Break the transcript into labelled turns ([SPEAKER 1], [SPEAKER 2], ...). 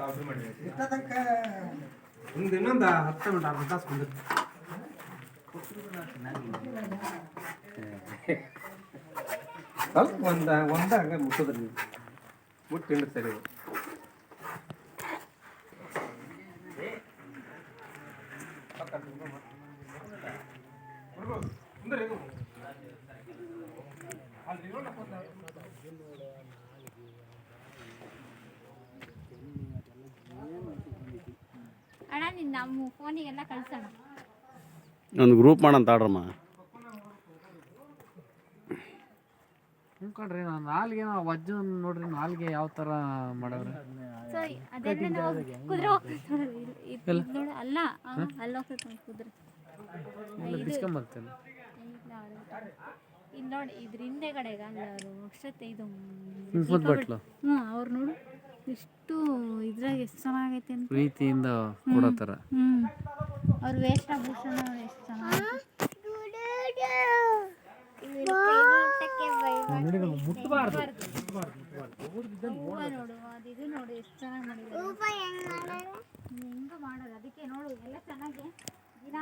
[SPEAKER 1] Order ಮಾಡಿದ್ರಿ ಒಂದು ಇನ್ನೊಂದು ಹತ್ತು ಮಿನಿಟ್ ಅರ್ಧ ತಾಸು ಸ್ವಲ್ಪ ಒಂದ ಒಂದ ಹಂಗ ಮುಟ್ಟದ್ರಿ. ನೀವು ಮುಟ್ಟು ತಿಂದು ಸರಿ.
[SPEAKER 2] ಅಣ್ಣ ನಿನ್ನ ನಮ್ಮ ಫೋನಿಗೆಲ್ಲ ಕಳ್ಸೋಣ.
[SPEAKER 3] ಒಂದು ಗ್ರೂಪ್ ಮಾಡಂತ ಆಡ್ರಮ್ಮ
[SPEAKER 4] ಅನ್ಕೊಂಡ್ರಿ ನಾನು ನಾಲ್ಗೆ ನಾವು ವಜ್ಜು ನೋಡ್ರಿ ನಾಲ್ಗೆ ಯಾವ ಥರ ಮಾಡವ್ರೆ?
[SPEAKER 2] ಸೊ ಅದನ್ನ ನಾವು ಕುದುರೆ ಹೋಗ್ತೈತೆ ನೋಡು ಅಲ್ಲ ನೋಡಿ? ಕುದುರೆ ಇದ್ರ ಹಿಂದೆಗಡೆಗೆ ಅಲ್ಲ ಅವರು ಅಕ್ಷತೆ ಇದು ಹ್ಞೂ ಅವ್ರು ನೋಡು ಎಷ್ಟು ಇದ್ರಾಗ ಎಷ್ಟು ಚೆನ್ನಾಗೈತೆ
[SPEAKER 4] ಪ್ರೀತಿಯಿಂದ ಕೊಡೋ ಥರ
[SPEAKER 2] ಹ್ಞೂ ಅವ್ರ ವೇಷಭೂಷಣ ಎಷ್ಟು ಚೆನ್ನಾಗೈತೆ
[SPEAKER 4] ಮುಟ್ಟಬಾರ್ದು
[SPEAKER 2] ಹೂವ ನೋಡು ಅದು ಇದು ನೋಡು ಎಷ್ಟು ಚೆನ್ನಾಗಿ ಮಾಡಿದ್ದಾರೆ?